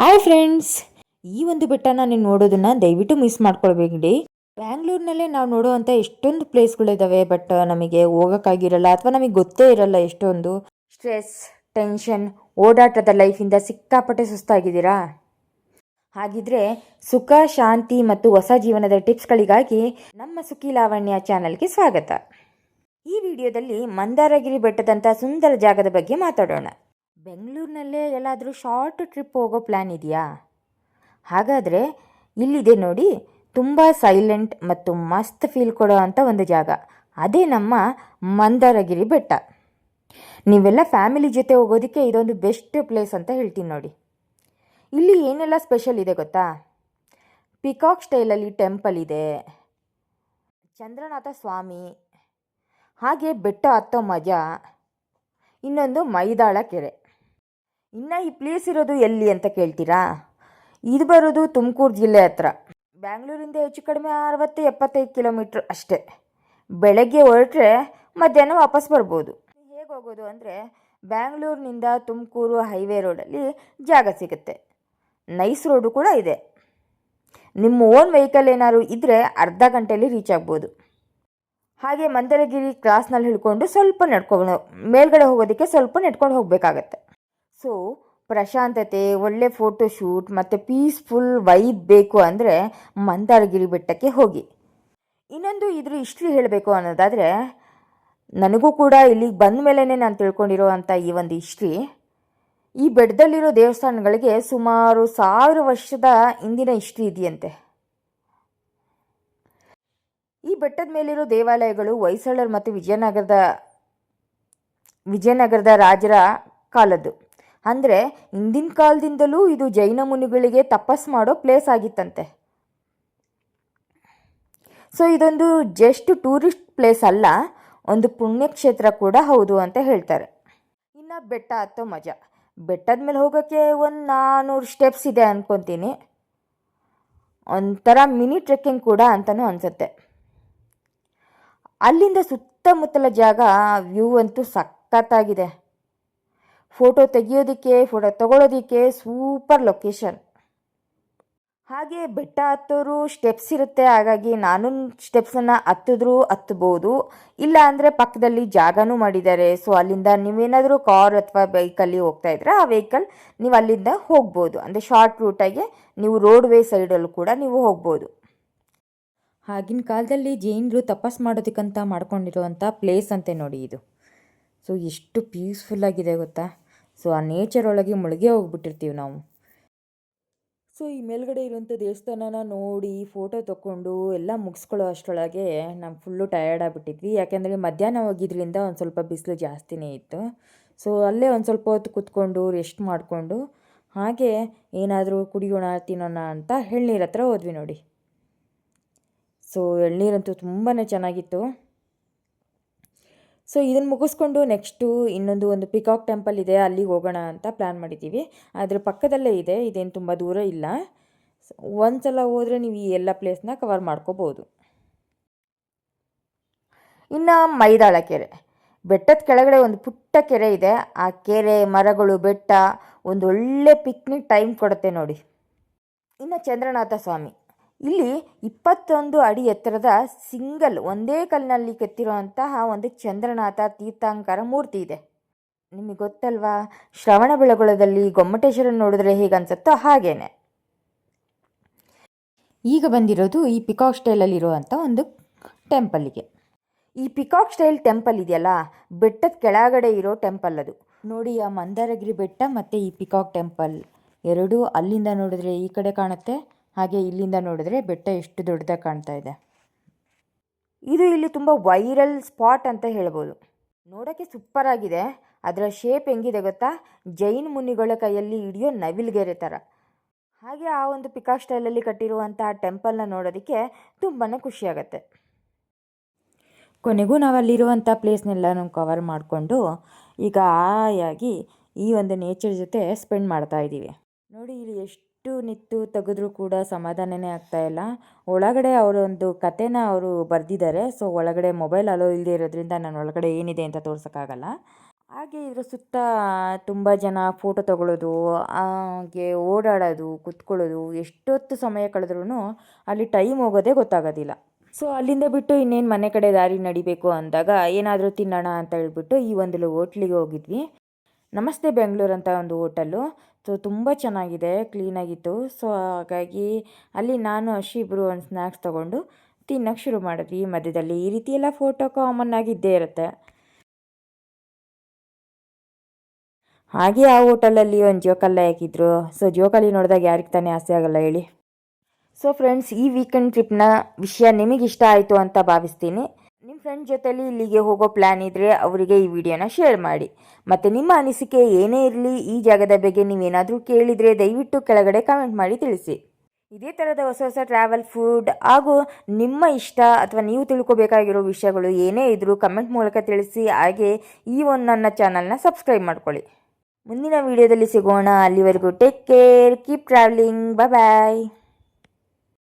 Hi friends ಈ ಒಂದು ಬೆಟ್ಟನ ನೀವು ನೋಡೋದನ್ನ ದಯವಿಟ್ಟು ಮಿಸ್ ಮಾಡ್ಕೊಳ್ಬೇಡಿ. ಬ್ಯಾಂಗ್ಳೂರ್ನಲ್ಲೇ ನಾವು ನೋಡುವಂಥ ಎಷ್ಟೊಂದು ಪ್ಲೇಸ್ಗಳಿದ್ದಾವೆ ಬಟ್ ನಮಗೆ ಹೋಗೋಕ್ಕಾಗಿರಲ್ಲ ಅಥವಾ ನಮಗೆ ಗೊತ್ತೇ ಇರಲ್ಲ ಎಷ್ಟೊಂದು ಸ್ಟ್ರೆಸ್ ಟೆನ್ಷನ್ ಓಡಾಟದ ಲೈಫಿಂದ ಸಿಕ್ಕಾಪಟ್ಟೆ ಸುಸ್ತಾಗಿದ್ದೀರಾ? ಹಾಗಿದ್ರೆ ಸುಖ, ಶಾಂತಿ ಮತ್ತು ಹೊಸ ಜೀವನದ ಟಿಪ್ಸ್ಗಳಿಗಾಗಿ ನಮ್ಮ ಸುಖಿ ಲಾವಣ್ಯ ಚಾನಲ್ಗೆ ಸ್ವಾಗತ. ಈ ವಿಡಿಯೋದಲ್ಲಿ ಮಂದಾರಗಿರಿ ಬೆಟ್ಟದಂಥ ಸುಂದರ ಜಾಗದ ಬಗ್ಗೆ ಮಾತಾಡೋಣ. ಬೆಂಗಳೂರಿನಲ್ಲೇ ಎಲ್ಲಾದರೂ ಶಾರ್ಟ್ ಟ್ರಿಪ್ ಹೋಗೋ ಪ್ಲ್ಯಾನ್ ಇದೆಯಾ? ಹಾಗಾದರೆ ಇಲ್ಲಿದೆ ನೋಡಿ, ತುಂಬ ಸೈಲೆಂಟ್ ಮತ್ತು ಮಸ್ತ್ ಫೀಲ್ ಕೊಡೋ ಅಂಥ ಒಂದು ಜಾಗ. ಅದೇ ನಮ್ಮ ಮಂದಾರಗಿರಿ ಬೆಟ್ಟ. ನೀವೆಲ್ಲ ಫ್ಯಾಮಿಲಿ ಜೊತೆ ಹೋಗೋದಕ್ಕೆ ಇದೊಂದು ಬೆಸ್ಟ್ ಪ್ಲೇಸ್ ಅಂತ ಹೇಳ್ತೀನಿ ನೋಡಿ. ಇಲ್ಲಿ ಏನೆಲ್ಲ ಸ್ಪೆಷಲ್ ಇದೆ ಗೊತ್ತಾ? ಪಿಕಾಕ್ ಸ್ಟೈಲಲ್ಲಿ ಟೆಂಪಲ್ ಇದೆ. ಚಂದ್ರನಾಥ ಸ್ವಾಮಿ. ಹಾಗೆ ಬೆಟ್ಟ ಹತ್ತೋ ಮಜಾ. ಇನ್ನೊಂದು ಮೈದಾಳ ಕೆರೆ. ಇನ್ನು ಈ ಪ್ಲೇಸ್ ಇರೋದು ಎಲ್ಲಿ ಅಂತ ಕೇಳ್ತೀರಾ? ಇದು ಬರೋದು ತುಮಕೂರು ಜಿಲ್ಲೆ ಹತ್ರ. ಬ್ಯಾಂಗ್ಳೂರಿಂದ ಹೆಚ್ಚು ಕಡಿಮೆ ಅರವತ್ತು, ಎಪ್ಪತ್ತೈದು ಕಿಲೋಮೀಟ್ರ್ ಅಷ್ಟೇ. ಬೆಳಗ್ಗೆ ಹೊರಟ್ರೆ ಮಧ್ಯಾಹ್ನ ವಾಪಸ್ ಬರ್ಬೋದು. ಹೇಗೆ ಹೋಗೋದು ಅಂದರೆ ಬ್ಯಾಂಗ್ಳೂರಿನಿಂದ ತುಮಕೂರು ಹೈವೇ ರೋಡಲ್ಲಿ ಜಾಗ ಸಿಗುತ್ತೆ. ನೈಸ್ ರೋಡು ಕೂಡ ಇದೆ. ನಿಮ್ಮ ಓನ್ ವೆಹಿಕಲ್ ಏನಾದ್ರು ಇದ್ದರೆ ಅರ್ಧ ಗಂಟೆಯಲ್ಲಿ ರೀಚ್ ಆಗ್ಬೋದು. ಹಾಗೆ ಮಂದರಗಿರಿ ಕ್ರಾಸ್ನಲ್ಲಿ ಹಿಡ್ಕೊಂಡು ಸ್ವಲ್ಪ ನಡ್ಕೊಂಡು ಮೇಲ್ಗಡೆ ಹೋಗೋದಕ್ಕೆ ಸ್ವಲ್ಪ ನಡ್ಕೊಂಡು ಹೋಗಬೇಕಾಗತ್ತೆ. ಸೊ ಪ್ರಶಾಂತತೆ, ಒಳ್ಳೆ ಫೋಟೋ ಶೂಟ್ ಮತ್ತು ಪೀಸ್ಫುಲ್ ವೈಬ್ ಬೇಕು ಅಂದರೆ ಮಂದಾರಗಿರಿ ಬೆಟ್ಟಕ್ಕೆ ಹೋಗಿ. ಇನ್ನೊಂದು ಇದ್ರ ಹಿಸ್ಟ್ರಿ ಹೇಳಬೇಕು ಅನ್ನೋದಾದರೆ, ನನಗೂ ಕೂಡ ಇಲ್ಲಿಗೆ ಬಂದ ಮೇಲೇ ನಾನು ತಿಳ್ಕೊಂಡಿರೋ ಅಂಥ ಈ ಒಂದು ಹಿಸ್ಟ್ರಿ ಈ ಬೆಟ್ಟದಲ್ಲಿರೋ ದೇವಸ್ಥಾನಗಳಿಗೆ ಸುಮಾರು ಸಾವಿರ ವರ್ಷದ ಹಿಂದಿನ ಹಿಸ್ಟ್ರಿ ಇದೆಯಂತೆ. ಈ ಬೆಟ್ಟದ ಮೇಲಿರೋ ದೇವಾಲಯಗಳು ಹೊಯ್ಸಳರು ಮತ್ತು ವಿಜಯನಗರದ ವಿಜಯನಗರದ ರಾಜರ ಕಾಲದ್ದು. ಅಂದರೆ ಹಿಂದಿನ ಕಾಲದಿಂದಲೂ ಇದು ಜೈನ ಮುನಿಗಳಿಗೆ ತಪಸ್ ಮಾಡೋ ಪ್ಲೇಸ್ ಆಗಿತ್ತಂತೆ. ಸೊ ಇದೊಂದು ಜಸ್ಟ್ ಟೂರಿಸ್ಟ್ ಪ್ಲೇಸ್ ಅಲ್ಲ, ಒಂದು ಪುಣ್ಯಕ್ಷೇತ್ರ ಕೂಡ ಹೌದು ಅಂತ ಹೇಳ್ತಾರೆ. ಇನ್ನು ಬೆಟ್ಟ ಹತ್ತೋ ಮಜಾ. ಬೆಟ್ಟದ ಮೇಲೆ ಹೋಗೋಕ್ಕೆ ಒಂದು ನಾನ್ನೂರು ಸ್ಟೆಪ್ಸ್ ಇದೆ ಅಂದ್ಕೊತೀನಿ ಒಂಥರ ಮಿನಿ ಟ್ರೆಕ್ಕಿಂಗ್ ಕೂಡ ಅಂತಲೂ ಅನಿಸುತ್ತೆ. ಅಲ್ಲಿಂದ ಸುತ್ತಮುತ್ತಲ ಜಾಗ ವ್ಯೂ ಅಂತೂ ಸಖತ್ತಾಗಿದೆ. ಫೋಟೋ ತೆಗಿಯೋದಕ್ಕೆ, ಫೋಟೋ ತಗೊಳ್ಳೋದಕ್ಕೆ ಸೂಪರ್ ಲೊಕೇಶನ್. ಹಾಗೆ ಬೆಟ್ಟ ಹತ್ತೋರು ಸ್ಟೆಪ್ಸ್ ಇರುತ್ತೆ, ಹಾಗಾಗಿ ನಾನು ಸ್ಟೆಪ್ಸನ್ನು ಹತ್ತಿದ್ರೂ ಹತ್ತಬೋದು ಇಲ್ಲ ಅಂದರೆ ಪಕ್ಕದಲ್ಲಿ ಜಾಗನೂ ಮಾಡಿದ್ದಾರೆ. ಸೊ ಅಲ್ಲಿಂದ ನೀವೇನಾದರೂ ಕಾರ್ ಅಥವಾ ಬೈಕಲ್ಲಿ ಹೋಗ್ತಾ ಇದ್ರೆ ಆ ವೆಹಿಕಲ್ ನೀವು ಅಲ್ಲಿಂದ ಹೋಗ್ಬೋದು. ಅಂದರೆ ಶಾರ್ಟ್ ರೂಟಾಗೆ ನೀವು ರೋಡ್ ವೇ ಸೈಡಲ್ಲೂ ಕೂಡ ನೀವು ಹೋಗ್ಬೋದು. ಆಗಿನ ಕಾಲದಲ್ಲಿ ಜೈನರು ತಪಸ್ ಮಾಡೋದಕ್ಕಂತ ಮಾಡ್ಕೊಂಡಿರುವಂಥ ಪ್ಲೇಸ್ ಅಂತೆ ನೋಡಿ ಇದು. ಸೊ, ಎಷ್ಟು ಪೀಸ್ಫುಲ್ಲಾಗಿದೆ ಗೊತ್ತಾ? ಸೊ, ಆ ನೇಚರ್ ಒಳಗೆ ಮುಳುಗೆ ಹೋಗ್ಬಿಟ್ಟಿರ್ತೀವಿ ನಾವು. ಸೊ, ಈ ಮೇಲ್ಗಡೆ ಇರುವಂಥ ದೇವಸ್ಥಾನನ ನೋಡಿ ಫೋಟೋ ತೊಗೊಂಡು ಎಲ್ಲ ಮುಗಿಸ್ಕೊಳ್ಳೋ ಅಷ್ಟರೊಳಗೆ ನಾವು ಫುಲ್ಲು ಟಯರ್ಡ್ ಆಗಿಬಿಟ್ಟಿದ್ವಿ. ಯಾಕೆಂದರೆ ಮಧ್ಯಾಹ್ನ ಹೋಗಿದ್ರಿಂದ ಒಂದು ಸ್ವಲ್ಪ ಬಿಸಿಲು ಜಾಸ್ತಿನೇ ಇತ್ತು. ಸೊ, ಅಲ್ಲೇ ಒಂದು ಸ್ವಲ್ಪ ಹೊತ್ತು ಕೂತ್ಕೊಂಡು ರೆಸ್ಟ್ ಮಾಡಿಕೊಂಡು ಹಾಗೆ ಏನಾದರೂ ಕುಡಿಯೋಣ, ತಿನ್ನೋಣ ಅಂತ ಎಳ್ನೀರ ಹತ್ರ ಹೋದ್ವಿ ನೋಡಿ. ಸೊ, ಎಳ್ನೀರಂತೂ ತುಂಬಾ ಚೆನ್ನಾಗಿತ್ತು. ಸೊ ಇದನ್ನು ಮುಗಿಸ್ಕೊಂಡು ನೆಕ್ಸ್ಟು ಇನ್ನೊಂದು ಒಂದು ಪಿಕಾಕ್ ಟೆಂಪಲ್ ಇದೆ ಅಲ್ಲಿಗೆ ಹೋಗೋಣ ಅಂತ ಪ್ಲ್ಯಾನ್ ಮಾಡಿದ್ದೀವಿ. ಅದ್ರ ಪಕ್ಕದಲ್ಲೇ ಇದೆ, ಇದೇನು ತುಂಬ ದೂರ ಇಲ್ಲ. ಒಂದು ಸಲ ಹೋದರೆ ನೀವು ಈ ಎಲ್ಲ ಪ್ಲೇಸ್ನ ಕವರ್ ಮಾಡ್ಕೋಬೋದು. ಇನ್ನು ಮೈದಾಳ ಕೆರೆ. ಬೆಟ್ಟದ ಕೆಳಗಡೆ ಒಂದು ಪುಟ್ಟ ಕೆರೆ ಇದೆ. ಆ ಕೆರೆ, ಮರಗಳು, ಬೆಟ್ಟ ಒಂದು ಒಳ್ಳೆ ಪಿಕ್ನಿಕ್ ಟೈಮ್ ಕೊಡುತ್ತೆ ನೋಡಿ. ಇನ್ನು ಚಂದ್ರನಾಥ ಸ್ವಾಮಿ. ಇಲ್ಲಿ ಇಪ್ಪತ್ತೊಂದು ಅಡಿ ಎತ್ತರದ ಸಿಂಗಲ್ ಒಂದೇ ಕಲ್ಲಿನಲ್ಲಿ ಕೆತ್ತಿರುವಂತಹ ಒಂದು ಚಂದ್ರನಾಥ ತೀರ್ಥಂಕರ ಮೂರ್ತಿ ಇದೆ. ನಿಮಗೆ ಗೊತ್ತಲ್ವಾ? ಶ್ರವಣ ಬೆಳಗೊಳದಲ್ಲಿ ಗೊಮ್ಮಟೇಶ್ವರ ನೋಡಿದ್ರೆ ಹೇಗೆ ಅನ್ಸುತ್ತೋ ಹಾಗೇನೆ. ಈಗ ಬಂದಿರೋದು ಈ ಪಿಕಾಕ್ ಸ್ಟೈಲಲ್ಲಿರುವಂಥ ಒಂದು ಟೆಂಪಲ್ಗೆ ಈ ಪಿಕಾಕ್ ಸ್ಟೈಲ್ ಟೆಂಪಲ್ ಇದೆಯಲ್ಲ? ಬೆಟ್ಟದ ಕೆಳಗಡೆ ಇರೋ ಟೆಂಪಲ್ ಅದು. ನೋಡಿ ಆ ಮಂದಾರಗಿರಿ ಬೆಟ್ಟ ಮತ್ತು ಈ ಪಿಕಾಕ್ ಟೆಂಪಲ್. ಎರಡೂ ಅಲ್ಲಿಂದ ನೋಡಿದ್ರೆ ಈ ಕಡೆ ಕಾಣುತ್ತೆ ಹಾಗೆ ಇಲ್ಲಿಂದ ನೋಡಿದ್ರೆ ಬೆಟ್ಟ ಎಷ್ಟು ದೊಡ್ಡದಾಗಿ ಕಾಣ್ತಾ ಇದೆ. ಇದು ಇಲ್ಲಿ ತುಂಬ ವೈರಲ್ ಸ್ಪಾಟ್ ಅಂತ ಹೇಳ್ಬೋದು. ನೋಡೋಕ್ಕೆ ಸೂಪರ್ ಆಗಿದೆ. ಅದರ ಶೇಪ್ ಹೆಂಗಿದೆ ಗೊತ್ತಾ? ಜೈನ್ ಮುನಿಗಳ ಕೈಯಲ್ಲಿ ಹಿಡಿಯೋ ನವಿಲ್ಗೆರೆ ಥರ. ಹಾಗೆ ಆ ಒಂದು ಪಿಕಾ ಸ್ಟೈಲಲ್ಲಿ ಕಟ್ಟಿರುವಂತಹ ಟೆಂಪಲ್ನ ನೋಡೋದಕ್ಕೆ ತುಂಬಾ ಖುಷಿಯಾಗತ್ತೆ ಕೊನೆಗೂ ನಾವು ಅಲ್ಲಿರುವಂಥ ಪ್ಲೇಸ್ನೆಲ್ಲನೂ ಕವರ್ ಮಾಡಿಕೊಂಡು ಈಗ ಆಯಾಗಿ ಈ ಒಂದು ನೇಚರ್ ಜೊತೆ ಸ್ಪೆಂಡ್ ಮಾಡ್ತಾ ಇದ್ದೀವಿ ನೋಡಿ ಇಲ್ಲಿ ಎಷ್ಟು ಎಷ್ಟು ನಿತ್ತು ತೆಗೆದ್ರೂ ಕೂಡ ಸಮಾಧಾನನೇ ಆಗ್ತಾ ಇಲ್ಲ. ಒಳಗಡೆ ಅವರೊಂದು ಕತೆನ ಅವರು ಬರೆದಿದ್ದಾರೆ. ಸೊ, ಒಳಗಡೆ ಮೊಬೈಲ್ ಅಲೋ ಇಲ್ಲದೆ ಇರೋದ್ರಿಂದ ನಾನು ಒಳಗಡೆ ಏನಿದೆ ಅಂತ ತೋರ್ಸೋಕ್ಕಾಗಲ್ಲ. ಹಾಗೆ ಇದರ ಸುತ್ತ ತುಂಬ ಜನ ಫೋಟೋ ತಗೊಳ್ಳೋದು, ಹಾಗೆ ಓಡಾಡೋದು, ಕುತ್ಕೊಳ್ಳೋದು, ಎಷ್ಟೊತ್ತು ಸಮಯ ಕಳೆದ್ರೂ ಅಲ್ಲಿ ಟೈಮ್ ಹೋಗೋದೇ ಗೊತ್ತಾಗೋದಿಲ್ಲ. ಸೊ, ಅಲ್ಲಿಂದ ಬಿಟ್ಟು ಇನ್ನೇನು ಮನೆ ಕಡೆ ದಾರಿ ನಡಿಬೇಕು ಅಂದಾಗ ಏನಾದರೂ ತಿನ್ನೋಣ ಅಂತ ಹೇಳ್ಬಿಟ್ಟು ಈ ಒಂದು ಹೋಟ್ಲಿಗೆ ಹೋಗಿದ್ವಿ. ನಮಸ್ತೆ ಬೆಂಗಳೂರು ಅಂತ ಒಂದು ಹೋಟೆಲ್ಲು ಸೊ ತುಂಬ ಚೆನ್ನಾಗಿದೆ ಕ್ಲೀನಾಗಿತ್ತು ಸೊ ಹಾಗಾಗಿ ಅಲ್ಲಿ ನಾನು ಇಬ್ಬರು ಒಂದು ಸ್ನ್ಯಾಕ್ಸ್ ತೊಗೊಂಡು ತಿನ್ನೋಕ್ಕೆ ಶುರು ಮಾಡಿದ್ವಿ ಮಧ್ಯದಲ್ಲಿ. ಈ ರೀತಿ ಎಲ್ಲ ಫೋಟೋ ಕಾಮನ್ ಆಗಿದ್ದೇ ಇರುತ್ತೆ. ಹಾಗೆ ಆ ಹೋಟೆಲಲ್ಲಿ ಒಂದು ಜೋಕಾಲಿ ಹಾಕಿದ್ರು. ಸೊ ಜೋಕಾಲಿ ನೋಡಿದಾಗ ಯಾರಿಗೆ ತಾನೇ ಆಸೆ ಆಗಲ್ಲ ಹೇಳಿ. ಸೊ ಫ್ರೆಂಡ್ಸ್ ಈ ವೀಕೆಂಡ್ ಟ್ರಿಪ್ನ ವಿಷಯ ನಿಮಗೆ ಇಷ್ಟ ಆಯಿತು ಅಂತ ಭಾವಿಸ್ತೀನಿ. ಫ್ರೆಂಡ್ ಜೊತೆಲಿ ಇಲ್ಲಿಗೆ ಹೋಗೋ ಪ್ಲ್ಯಾನ್ ಇದ್ದರೆ ಅವರಿಗೆ ಈ ವಿಡಿಯೋನ ಶೇರ್ ಮಾಡಿ. ಮತ್ತು ನಿಮ್ಮ ಅನಿಸಿಕೆ ಏನೇ ಇರಲಿ, ಈ ಜಾಗದ ಬಗ್ಗೆ ನೀವೇನಾದರೂ ಕೇಳಿದರೆ ದಯವಿಟ್ಟು ಕೆಳಗಡೆ ಕಮೆಂಟ್ ಮಾಡಿ ತಿಳಿಸಿ. ಇದೇ ಥರದ ಹೊಸ ಹೊಸ ಟ್ರಾವೆಲ್ ಫುಡ್ ಹಾಗೂ ನಿಮ್ಮ ಇಷ್ಟ ಅಥವಾ ನೀವು ತಿಳ್ಕೊಬೇಕಾಗಿರೋ ವಿಷಯಗಳು ಏನೇ ಇದ್ದರೂ ಕಮೆಂಟ್ ಮೂಲಕ ತಿಳಿಸಿ. ಹಾಗೆ ಈ ಒಂದು ನನ್ನ ಚಾನಲ್ನ ಸಬ್ಸ್ಕ್ರೈಬ್ ಮಾಡ್ಕೊಳ್ಳಿ. ಮುಂದಿನ ವಿಡಿಯೋದಲ್ಲಿ ಸಿಗೋಣ. ಅಲ್ಲಿವರೆಗೂ take care keep travelling bye